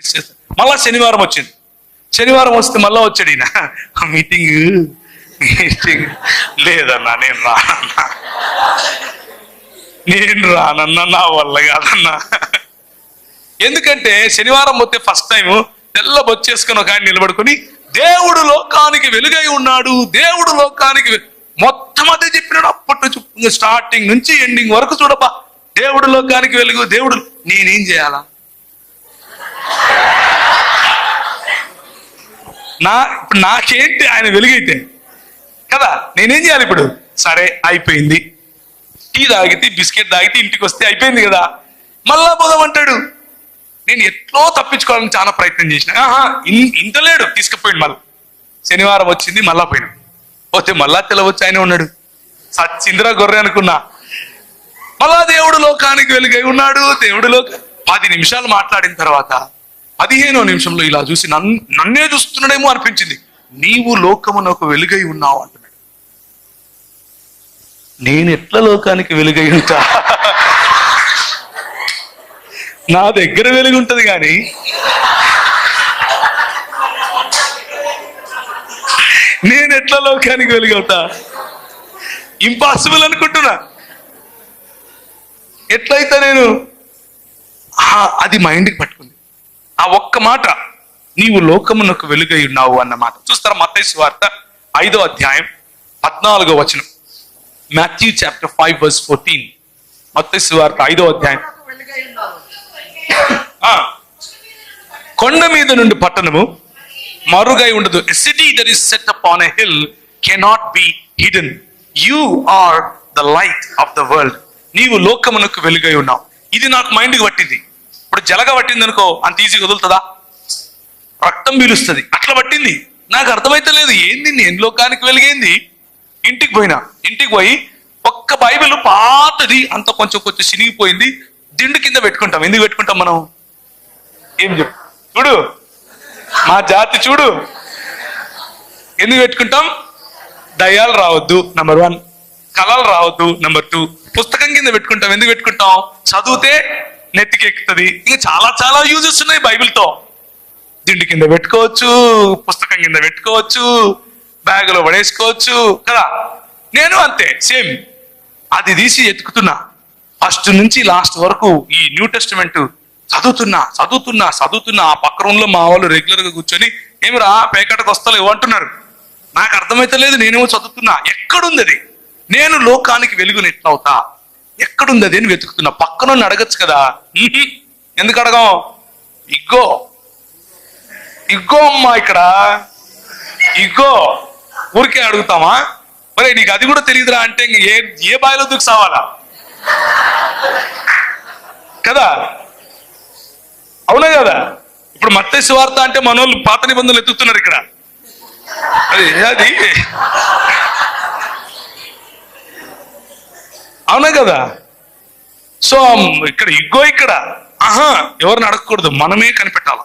మళ్ళా శనివారం వచ్చింది. శనివారం వస్తే మళ్ళా వచ్చాడు ఈయన. Meeting meeting. లేదన్నా నేను రానన్నా. నేను రానన్నా నా వల్ల కాదన్నా. ఎందుకంటే శనివారం పోతే ఫస్ట్ టైం తెల్ల బొచ్చేసుకుని ఒక ఆయన నిలబడుకొని దేవుడు లోకానికి వెలుగై ఉన్నాడు. దేవుడు లోకానికి మొత్తం అదే చెప్పినాడు. అప్పటి నుంచి స్టార్టింగ్ నుంచి ఎండింగ్ వరకు చూడబ్బా. దేవుడు లోకానికి వెలుగు దేవుడు నేనేం చేయాలా? నా ఇప్పుడు నాకేంటి ఆయన వెలుగైతే? కదా? నేనేం చేయాలి ఇప్పుడు? సరే అయిపోయింది. టీ తాగితే బిస్కెట్ తాగితే ఇంటికి వస్తే అయిపోయింది కదా? మళ్ళా పోదామంటాడు నేను ఎట్లో తప్పించుకోవాలని చాలా ప్రయత్నం చేసిన. ఆహా ఇన్- ఇంత లేడు తీసుకుపోయింది మళ్ళీ. శనివారం వచ్చింది మళ్ళా పోయినా. పోతే మళ్ళా తెలవచ్చు ఆయన ఉన్నాడు. సచ్చింద్ర గొర్రె అనుకున్నా. మళ్ళా దేవుడు లోకానికి వెలుగై ఉన్నాడు దేవుడు లోక పది నిమిషాలు మాట్లాడిన తర్వాత పదిహేనో నిమిషంలో ఇలా చూసి నన్ను నన్నే చూస్తున్నాడేమో అనిపించింది. నీవు లోకమునకు వెలుగై ఉన్నావు అంటున్నాడు. నేను ఎట్లా లోకానికి వెలుగై ఉంటా? నా దగ్గర వెలుగు ఉంటుంది కానీ. నేను ఎట్లా లోకానికి వెలుగవుతా ఇంపాసిబుల్ అనుకుంటున్నా. ఎట్లయితే నేను అది మైండ్కి పట్టుకుంది. ఆ ఒక్క మాట నీవు లోకమునకు వెలుగై ఉన్నావు అన్నమాట చూస్తారా మత్తయి వార్త ఐదో అధ్యాయం పద్నాలుగో వచనం. Matthew chapter five verse fourteen. మత్తయి వార్త ఐదో అధ్యాయం. ఆ, కొండ మీద నుండి పట్టణము మరుగై ఉండదు. City there is set up on a hill cannot be hidden you are the light of the world నీవు లోకమునకు వెలుగై ఉన్నావు. ఇది నాకు మైండ్కి పట్టింది. ఇప్పుడు జలగ పట్టింది అనుకో అంత ఈజీ వదులుతుందా రక్తం పీలుస్తుంది. అట్లా పట్టింది. నాకు అర్థమైతే లేదు. ఏంది నేను లోకానికి వెలిగేంది? ఇంటికి పోయినా. ఇంటికి పోయి ఒక్క బైబిల్ పాతది. అంత కొంచెం కొంచెం చినిగిపోయింది. దిండు కింద పెట్టుకుంటాం. ఎందుకు పెట్టుకుంటాం మనం? ఏం చెప్పు. చూడు. మా జాతి చూడు. ఎందుకు పెట్టుకుంటాం? దయ్యాలు రావద్దు నంబర్ వన్ కళలు రావద్దు నంబర్ టూ పుస్తకం కింద పెట్టుకుంటాం. ఎందుకు పెట్టుకుంటాం? చదివితే నెత్తికెక్కుతుంది. ఇంకా చాలా చాలా యూజెస్ ఉన్నాయి బైబిల్తో. దిండు కింద పెట్టుకోవచ్చు పుస్తకం కింద పెట్టుకోవచ్చు బ్యాగులో పడేసుకోవచ్చు కదా? నేను అంతే సేమ్. అది తీసి ఎత్తుకుతున్నా. ఫస్ట్ నుంచి లాస్ట్ వరకు ఈ న్యూ టెస్టిమెంట్ చదువుతున్నా చదువుతున్నా చదువుతున్నా. ఆ పక్క రూమ్లో మా వాళ్ళు రెగ్యులర్గా కూర్చొని ఏమిరా పేకటకు వస్తలేవు అంటున్నారు. నాకు అర్థమైతే లేదు నేనేమో చదువుతున్నా. ఎక్కడుంది అది? నేను లోకానికి వెలుగుని అవుతా ఎక్కడుంది అది అని వెతుకుతున్నా. పక్కన అడగచ్చు కదా. ఎందుకు అడగం? ఇగ్గో ఇగ్గో అమ్మా ఇక్కడ. ఇగ్గో ఊరికే అడుగుతామా? మరి నీకు అది కూడా తెలియదురా అంటే ఇంక ఏ ఏ బాయిలో దూకు సావాలా? కదా? అవునా కదా? ఇప్పుడు మత్తే శివార్త అంటే మనోళ్ళు పాత నిబంధనలు ఎత్తుతున్నారు ఇక్కడ. అది అది. అవునా కదా? సో ఇక్కడ ఇగ్గో ఇక్కడ. ఆహా ఎవరిని అడగకూడదు. మనమే కనిపెట్టాలి?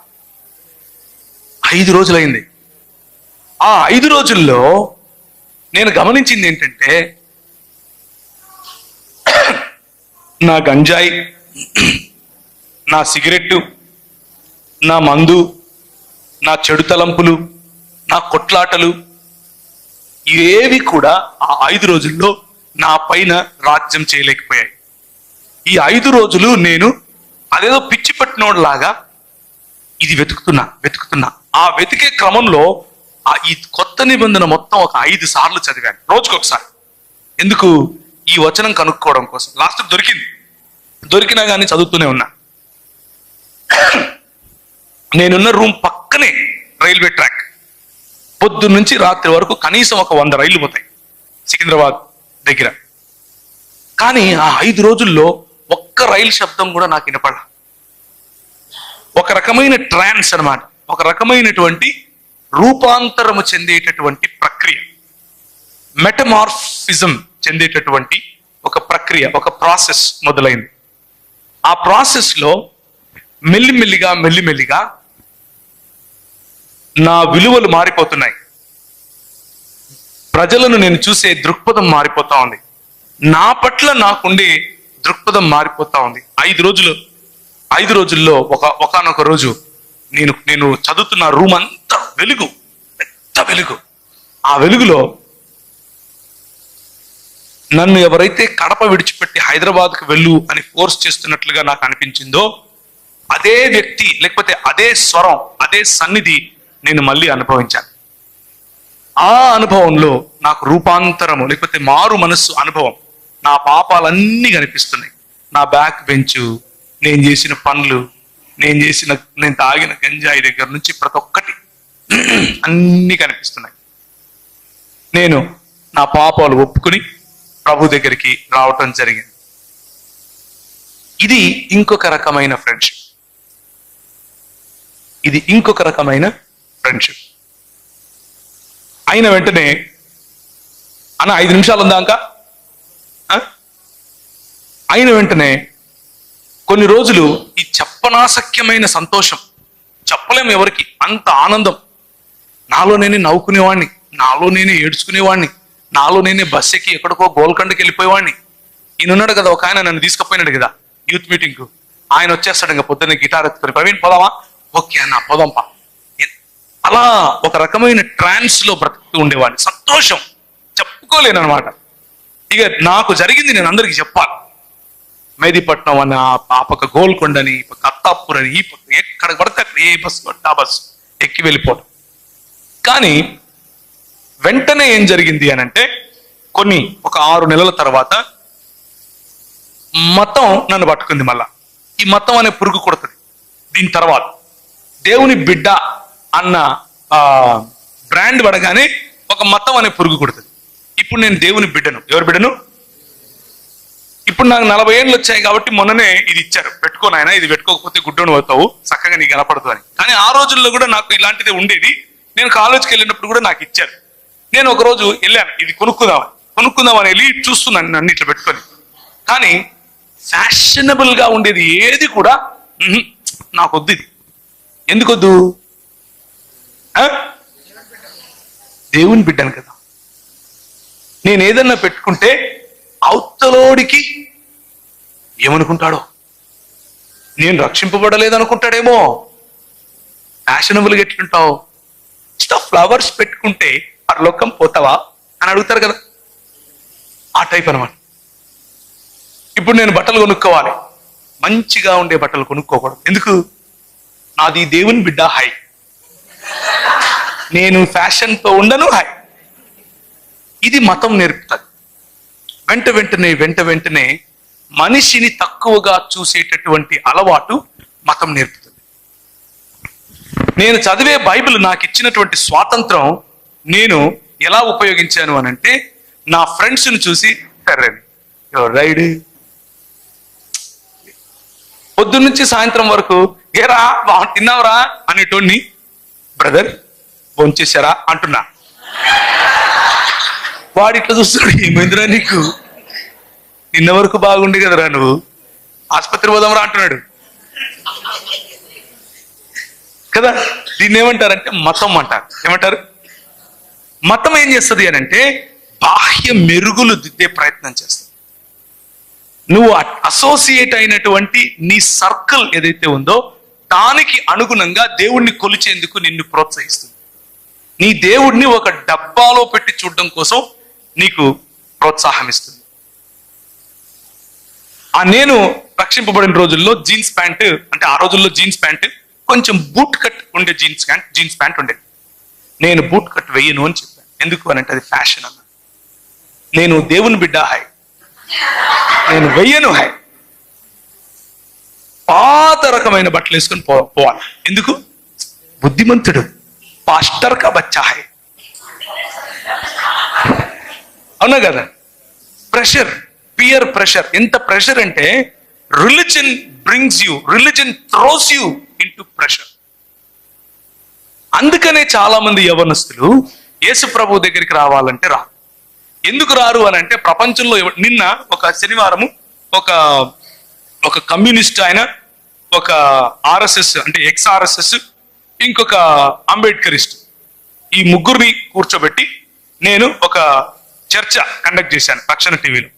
ఐదు రోజులైంది. ఆ ఐదు రోజుల్లో నేను గమనించింది ఏంటంటే నా గంజాయి నా సిగరెట్టు నా మందు నా చెడు తలంపులు నా కొట్లాటలు ఇవేవి కూడా ఆ ఐదు రోజుల్లో నా పైన రాజ్యం చేయలేకపోయాయి. ఈ ఐదు రోజులు నేను అదేదో పిచ్చి పట్టినోడ్లాగా ఇది వెతుకుతున్నా వెతుకుతున్నా. ఆ వెతికే క్రమంలో ఆ ఈ కొత్త నిబంధన మొత్తం ఒక ఐదు సార్లు చదివాను రోజుకొకసారి ఎందుకు? ఈ వచనం కనుక్కోవడం కోసం. లాస్ట్ దొరికింది. దొరికినా కానీ చదువుతూనే ఉన్నా. నేనున్న రూమ్ పక్కనే రైల్వే ట్రాక్. పొద్దు నుంచి రాత్రి వరకు కనీసం ఒక వంద రైళ్ళు పోతాయి. సికింద్రాబాద్ దగ్గర. కానీ ఆ ఐదు రోజుల్లో ఒక్క రైలు శబ్దం కూడా నాకు వినపడ ఒక రకమైన ట్రాన్స్ అన్నమాట. ఒక రకమైనటువంటి రూపాంతరము చెందేటటువంటి ప్రక్రియ. మెటమార్ఫిజం చెందేటటువంటి ఒక ప్రక్రియ ఒక ప్రాసెస్ మొదలైంది. ఆ ప్రాసెస్లో మెల్లిమెల్లిగా మెల్లిమెల్లిగా నా విలువలు మారిపోతున్నాయి. ప్రజలను నేను చూసే దృక్పథం మారిపోతా ఉంది. నా పట్ల నాకుండే దృక్పథం మారిపోతా ఉంది. ఐదు రోజులు ఐదు రోజుల్లో ఒక ఒకనొక రోజు నేను నేను చదువుతున్న రూమ్ అంతా వెలుగు పెద్ద వెలుగు. ఆ వెలుగులో నన్ను ఎవరైతే కడప విడిచిపెట్టి హైదరాబాద్కు వెళ్ళు అని ఫోర్స్ చేస్తున్నట్లుగా నాకు అనిపించిందో అదే వ్యక్తి లేకపోతే అదే స్వరం అదే సన్నిధి నేను మళ్ళీ అనుభవించాను. ఆ అనుభవంలో నాకు రూపాంతరము లేకపోతే మారు మనస్సు అనుభవం నా పాపాలన్నీ కనిపిస్తున్నాయి. నా బ్యాక్ బెంచ్ నేను చేసిన పనులు నేను చేసిన నేను తాగిన గంజాయి దగ్గర నుంచి ప్రతి ఒక్కటి అన్నీ కనిపిస్తున్నాయి. నేను నా పాపాలు ఒప్పుకుని ప్రభు దగ్గరికి రావటం జరిగింది. ఇది ఇంకొక రకమైన ఫ్రెండ్షిప్ ఇది ఇంకొక రకమైన ఫ్రెండ్షిప్ అయిన వెంటనే అన్న ఐదు నిమిషాలు ఉందాక అయిన వెంటనే కొన్ని రోజులు ఈ చెప్పనాసక్యమైన సంతోషం చెప్పలేము ఎవరికి అంత ఆనందం. నాలో నేనే నవ్వుకునేవాడిని నాలో నేనే ఏడ్చుకునేవాడిని నాలో నేనే బస్ ఎక్కి ఎక్కడికో గోల్కొండకి వెళ్ళిపోయేవాడిని ఈయన ఉన్నాడు కదా ఒక ఆయన నన్ను తీసుకుపోయినాడు కదా యూత్ మీటింగ్కు. ఆయన వచ్చేస్తాడు ఇంకా పొద్దున్న గిటార్ ఎత్తుకొని. ప్రవీణ్ పోదామా? ఓకే అన్న పోదాంపా అలా ఒక రకమైన ట్రాన్స్లో బ్రతుకుతూ ఉండేవాడిని. సంతోషం. చెప్పుకోలేను అనమాట ఇక నాకు జరిగింది నేను అందరికి చెప్పాలి. మేదిపట్నం అని ఆ ఆ పక్క గోల్కొండని ఈ పక్క అత్తాపూర్ అని ఈ పక్క ఎక్కడ పడితే అక్కడ ఏ బస్సు పడితే ఆ బస్సు ఎక్కి వెళ్ళిపోవడం. కానీ వెంటనే ఏం జరిగింది అని అంటే కొన్ని ఒక ఆరు నెలల తర్వాత మతం నన్ను పట్టుకుంది మళ్ళా. ఈ మతం అనే పురుగు కొడుతుంది. దీని తర్వాత దేవుని బిడ్డ అన్న బ్రాండ్ పడగానే ఒక మతం అనే పురుగు కొడుతుంది. ఇప్పుడు నేను దేవుని బిడ్డను. ఎవరు బిడ్డను? ఇప్పుడు నాకు నలభై ఏళ్ళు వచ్చాయి కాబట్టి మొన్ననే ఇది ఇచ్చారు. పెట్టుకోను ఆయన ఇది పెట్టుకోకపోతే గుడ్డోని అవుతావు చక్కగా నీకు కనపడదు అని. కానీ ఆ రోజుల్లో కూడా నాకు ఇలాంటిదే ఉండేది. నేను కాలేజ్కి వెళ్ళినప్పుడు కూడా నాకు ఇచ్చారు. నేను ఒక రోజు వెళ్ళాను. ఇది కొనుక్కుందామని. కొనుక్కుందామని వెళ్ళి చూస్తున్నాను నన్ను ఇట్లా పెట్టుకొని. కానీ ఫ్యాషనబుల్గా ఉండేది ఏది కూడా నాకొద్దు నాకు వద్దు ఇది. ఎందుకొద్దు? దేవుని బిడ్డను కదా. నేను ఏదన్నా పెట్టుకుంటే అవతలోడికి ఏమనుకుంటాడో? నేను రక్షింపబడలేదనుకుంటాడేమో? ఫ్యాషనబుల్గా ఎట్లుంటావు? స్టఫ్ ఫ్లవర్స్ పెట్టుకుంటే పరలోకం పోతావా? అని అడుగుతారు కదా. ఆ టైప్ అనమాట ఇప్పుడు నేను బట్టలు కొనుక్కోవాలి. మంచిగా ఉండే బట్టలు కొనుక్కోకూడదు. ఎందుకు? నాది దేవుని బిడ్డ హై. నేను ఫ్యాషన్తో ఉండను హై. ఇది మతం నేర్పుతుంది. వెంట వెంటనే వెంట వెంటనే మనిషిని తక్కువగా చూసేటటువంటి అలవాటు మతం నేర్పుతుంది. నేను చదివే బైబిల్ నాకు ఇచ్చినటువంటి స్వాతంత్రం నేను ఎలా ఉపయోగించాను అని అంటే నా ఫ్రెండ్స్ని చూసి కర్రని రైడ్ పొద్దున్నుంచి సాయంత్రం వరకు ఏరా బాగు తిన్నావురా? అనేటోడిని బ్రదర్ భోంచేశారా అంటున్నా. వాడు ఇట్లా చూస్తాడు ఏమైందిరా నీకు? నిన్న వరకు బాగుండి కదరా నువ్వు? ఆసుపత్రి పోదాంరా అంటున్నాడు. కదా దీన్ని ఏమంటారంటే మతం అంటారు. ఏమంటారు? మతం ఏం చేస్తుంది అని అంటే బాహ్య మెరుగులు దిద్దే ప్రయత్నం చేస్తుంది. నువ్వు అసోసియేట్ అయినటువంటి నీ సర్కిల్ ఏదైతే ఉందో దానికి అనుగుణంగా దేవుణ్ణి కొలిచేందుకు నిన్ను ప్రోత్సహిస్తుంది. నీ దేవుడిని ఒక డబ్బాలో పెట్టి చూడడం కోసం నీకు ప్రోత్సాహం ఇస్తుంది. ఆ నేను రక్షింపబడిన రోజుల్లో జీన్స్ ప్యాంట్ అంటే ఆ రోజుల్లో జీన్స్ ప్యాంట్ కొంచెం బూట్ కట్ ఉండే జీన్స్ ప్యాంట్ జీన్స్ ప్యాంట్ ఉండేది నేను బూట్ కట్ వేయను అని చెప్పాను. ఎందుకు అని అంటే అది ఫ్యాషన్ అన్న. నేను దేవుని బిడ్డ హాయ్ నేను వెయ్యను హాయ్ పాత రకమైన బట్టలు వేసుకొని పో పోవాలి. ఎందుకు? బుద్ధిమంతుడు. పాస్టర్ का बच्चा है। అవునా కదా ప్రెషర్ పియర్ ప్రెషర్ ఎంత ప్రెషర్ అంటే religion brings you religion throws you into pressure అందుకనే చాలా మంది యవనస్తులు యేసు ప్రభు దగ్గరికి రావాలంటే రా ఎందుకు రారు అని అంటే ప్రపంచంలో నిన్న ఒక శనివారము ఒక ఒక కమ్యూనిస్ట్ ఆయన ఒక ఆర్ఎస్ఎస్ అంటే ఎక్స్ ఆర్ఎస్ఎస్ ఇంకొక అంబేద్కరిస్ట్ ఈ ముగ్గురిని కూర్చోబెట్టి నేను ఒక చర్చ కండక్ట్ చేశాను రక్షణ టీవీలో.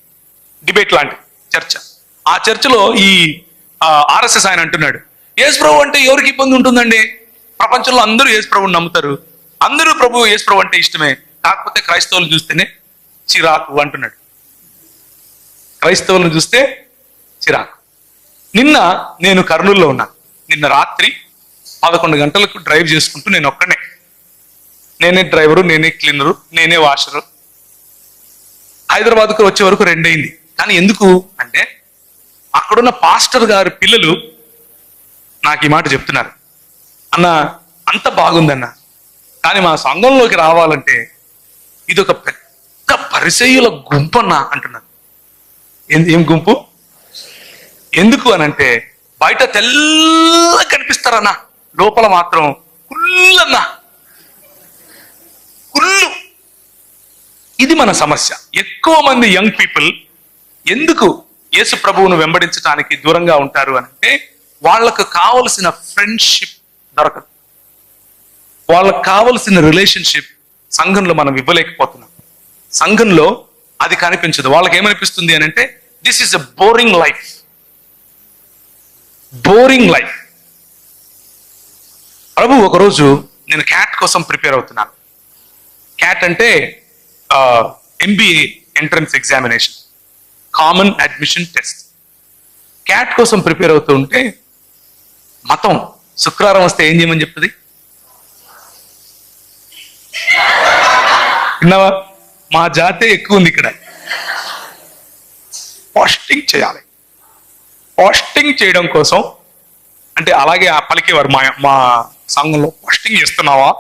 డిబేట్ లాంటి చర్చ. ఆ చర్చలో ఈ ఆర్ఎస్ఎస్ ఆయన అంటున్నాడు యేసు ప్రభు అంటే ఎవరికి ఇబ్బంది ఉంటుందండి? ప్రపంచంలో అందరూ యేసు ప్రభుని నమ్ముతారు. అందరూ ప్రభు యేసు ప్రభు అంటే ఇష్టమే. కాకపోతే క్రైస్తవులు చూస్తేనే చిరాకు అంటున్నాడు. క్రైస్తవులను చూస్తే చిరాకు. నిన్న నేను కర్నూలులో ఉన్నాను నిన్న రాత్రి పదకొండు గంటలకు డ్రైవ్ చేసుకుంటూ నేను ఒక్కనే. నేనే డ్రైవరు నేనే క్లీనరు నేనే వాషరు. హైదరాబాద్కు వచ్చే వరకు రెండైంది కానీ ఎందుకు అంటే అక్కడున్న పాస్టర్ గారి పిల్లలు నాకు ఈ మాట చెప్తున్నారు. అన్న అంత బాగుందన్న. కానీ మా సంఘంలోకి రావాలంటే ఇది ఒక పెద్ద పరిచయుల అన్న అంటున్నారు. ఏం- గుంపు? ఎందుకు అని అంటే బయట తెల్ల కనిపిస్తారన్నా. లోపల మాత్రం కుల్లన్న. కుళ్ళు. ఇది మన సమస్య. ఎక్కువ మంది యంగ్ పీపుల్ ఎందుకు యేసు ప్రభువును వెంబడించడానికి దూరంగా ఉంటారు అని అంటే వాళ్ళకు కావలసిన ఫ్రెండ్షిప్ దొరకదు. వాళ్ళకు కావలసిన రిలేషన్షిప్ సంఘంలో మనం ఇవ్వలేకపోతున్నాం. సంఘంలో అది కనిపించదు. వాళ్ళకి ఏమనిపిస్తుంది అని అంటే this is a boring life boring life ప్రభు ఒకరోజు నేను క్యాట్ కోసం ప్రిపేర్ అవుతున్నాను. క్యాట్ అంటే MBA entrance examination common admission test CAT కోసం ప్రిపేర్ అవుతూ ఉంటే మతం శుక్రవారం వస్తే ఏం చేయమని చెప్తుంది? విన్నావా? మా జాతే ఎక్కువ ఉంది ఇక్కడ. పోస్టింగ్ చేయాలి. పోస్టింగ్ చేయడం కోసం అంటే అలాగే ఆ పలికేవారు మా మా సంఘంలో పోస్టింగ్ చేస్తున్నావా?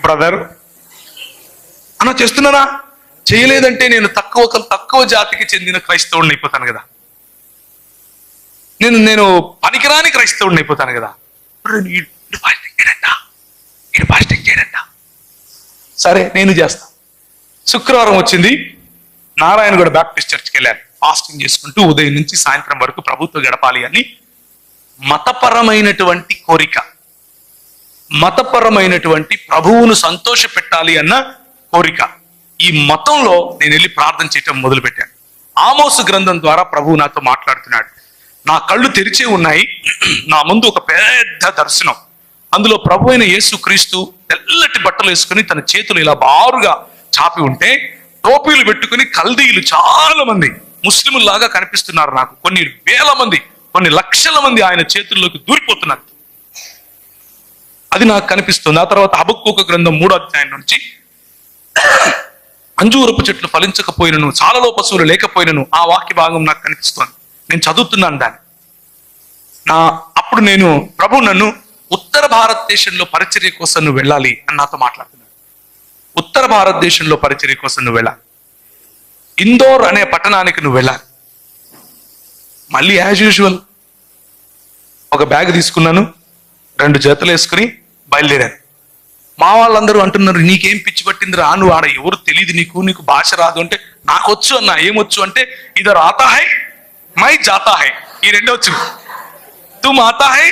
బ్రదర్ అన్న చేస్తున్నానా? చేయలేదంటే నేను తక్కువ తక్కువ జాతికి చెందిన క్రైస్తవుడిని అయిపోతాను కదా. నేను నేను పనికిరాని క్రైస్తవుడిని అయిపోతాను కదా. ఫాస్టింగ్ చేయడంట. ఫాస్టింగ్ చేయడంట. సరే నేను చేస్తా. శుక్రవారం వచ్చింది. నారాయణగూడ బ్యాప్టిస్ట్ చర్చ్కి వెళ్ళాను. ఫాస్టింగ్ చేసుకుంటూ ఉదయం నుంచి సాయంత్రం వరకు ప్రభుత్వం గడపాలి అని మతపరమైనటువంటి కోరిక. మతపరమైనటువంటి ప్రభువును సంతోష పెట్టాలి అన్న కోరిక. ఈ మతంలో నేను వెళ్ళి ప్రార్థన చేయటం మొదలుపెట్టాను. ఆమోసు గ్రంథం ద్వారా ప్రభువు నాతో మాట్లాడుతున్నాడు. నా కళ్ళు తెరిచే ఉన్నాయి. నా ముందు ఒక పెద్ద దర్శనం. అందులో ప్రభు అయిన యేసు క్రీస్తు తెల్లటి బట్టలు వేసుకుని తన చేతులు ఇలా బారుగా చాపి ఉంటే టోపీలు పెట్టుకుని కల్దీలు చాలా మంది ముస్లింలాగా కనిపిస్తున్నారు నాకు. కొన్ని వేల మంది కొన్ని లక్షల మంది ఆయన చేతుల్లోకి దూరిపోతున్నారు. అది నాకు కనిపిస్తుంది. ఆ తర్వాత హబక్కోక గ్రంథం మూడో అధ్యాయం నుంచి అంజూరపు చెట్లు ఫలించకపోయినను చాలలో పశువులు లేకపోయినను ఆ వాక్య భాగం నాకు కనిపిస్తోంది. నేను చదువుతున్నాను దాన్ని. నా అప్పుడు నేను ప్రభు నన్ను ఉత్తర భారతదేశంలో పరిచర్య కోసం నువ్వు వెళ్ళాలి అని నాతో మాట్లాడుతున్నాడు. ఉత్తర భారతదేశంలో పరిచర్య కోసం నువ్వు వెళ్ళాలి. ఇందోర్ అనే పట్టణానికి నువ్వు వెళ్ళాలి. మళ్ళీ యాజ్ యూజువల్ ఒక బ్యాగ్ తీసుకున్నాను రెండు జతలు వేసుకుని బయలుదేరాను మా వాళ్ళందరూ అంటున్నారు నీకేం పిచ్చి పట్టింది రా నువ్వు ఆడ ఎవరు తెలియదు నీకు నీకు భాష రాదు అంటే నాకు వచ్చు అన్న ఏమొచ్చు అంటే ఇది రాతా హై మై జాతా హై. ఈ రెండు వచ్చు. తుమ్ ఆతా హై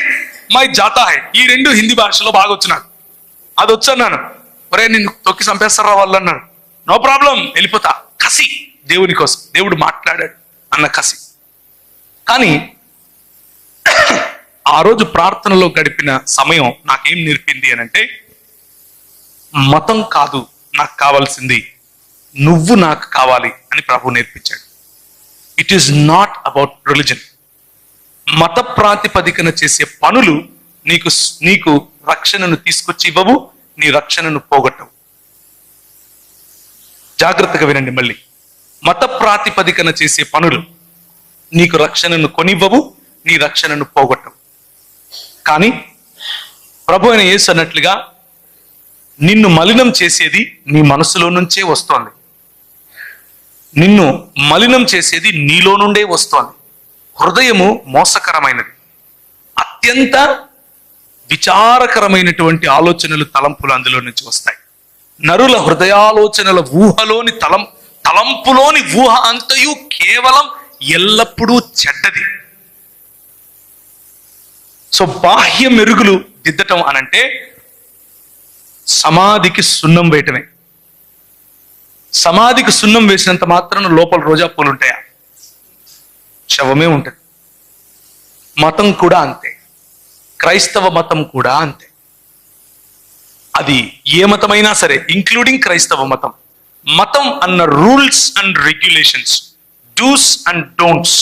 మై జాతా హై. ఈ రెండు హిందీ భాషలో బాగా వచ్చు నాకు. అది వచ్చు అన్నాను. ఒరే నిన్ను తొక్కి చంపేస్తారా వాళ్ళు? అన్నారు నో ప్రాబ్లం వెళ్ళిపోతా. కసి. దేవుని కోసం. దేవుడు మాట్లాడాడు అన్న కసి. కానీ ఆ రోజు ప్రార్థనలో గడిపిన సమయం నాకేం నేర్పింది అని అంటే మతం కాదు నాకు కావాల్సింది నువ్వు నాకు కావాలి అని ప్రభు నేర్పించాడు. It is not about religion మత ప్రాతిపదికన చేసే పనులు నీకు నీకు రక్షణను తీసుకొచ్చి ఇవ్వవు నీ రక్షణను పోగొట్టవు. జాగ్రత్తగా వినండి మళ్ళీ. మత ప్రాతిపదికన చేసే పనులు నీకు రక్షణను కొనివ్వవు నీ రక్షణను పోగొట్టవు. కానీ ప్రభు అయిన యేసు అన్నట్లుగా నిన్ను మలినం చేసేది నీ మనసులో నుంచే వస్తోంది. నిన్ను మలినం చేసేది నీలో నుండే వస్తోంది. హృదయము మోసకరమైనది. అత్యంత విచారకరమైనటువంటి ఆలోచనలు తలంపులు అందులో నుంచి వస్తాయి. నరుల హృదయాలోచనల ఊహలోని తలం తలంపులోని ఊహ అంతయు కేవలం ఎల్లప్పుడూ చెడ్డది. సో బాహ్య మెరుగులు దిద్దటం అనంటే సమాధికి సున్నం వేయటమే. సమాధికి సున్నం వేసినంత మాత్రం లోపల రోజా పూలు ఉంటాయా? శవమే ఉంటుంది. మతం కూడా అంతే. క్రైస్తవ మతం కూడా అంతే. అది ఏ మతమైనా సరే ఇంక్లూడింగ్ క్రైస్తవ మతం. మతం అన్న rules and regulations do's and don'ts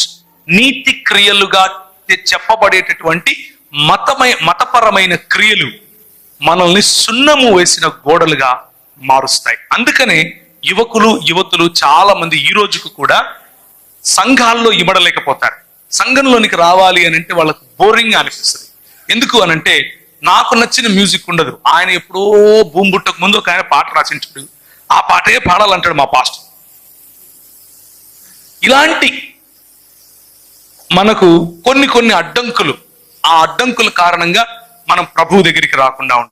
నీతి క్రియలుగా చెప్పబడేటటువంటి మతమై మతపరమైన క్రియలు మనల్ని సున్నము వేసిన గోడలుగా మారుస్తాయి. అందుకనే యువకులు యువతులు చాలా మంది ఈ రోజుకు కూడా సంఘాల్లో ఇమడలేకపోతారు. సంఘంలోనికి రావాలి అని అంటే వాళ్ళకు బోరింగ్ అనిపిస్తుంది. ఎందుకు అని అంటే నాకు నచ్చిన మ్యూజిక్ ఉండదు. ఆయన ఎప్పుడో భూమిబుట్టకు ముందు ఒక ఆయన పాట రాసింటాడు. ఆ పాటే పాడాలంటాడు మా పాస్టర్. ఇలాంటి మనకు కొన్ని కొన్ని అడ్డంకులు ఆ అడ్డంకుల కారణంగా మనం ప్రభువు దగ్గరికి రాకుండా ఉంటాం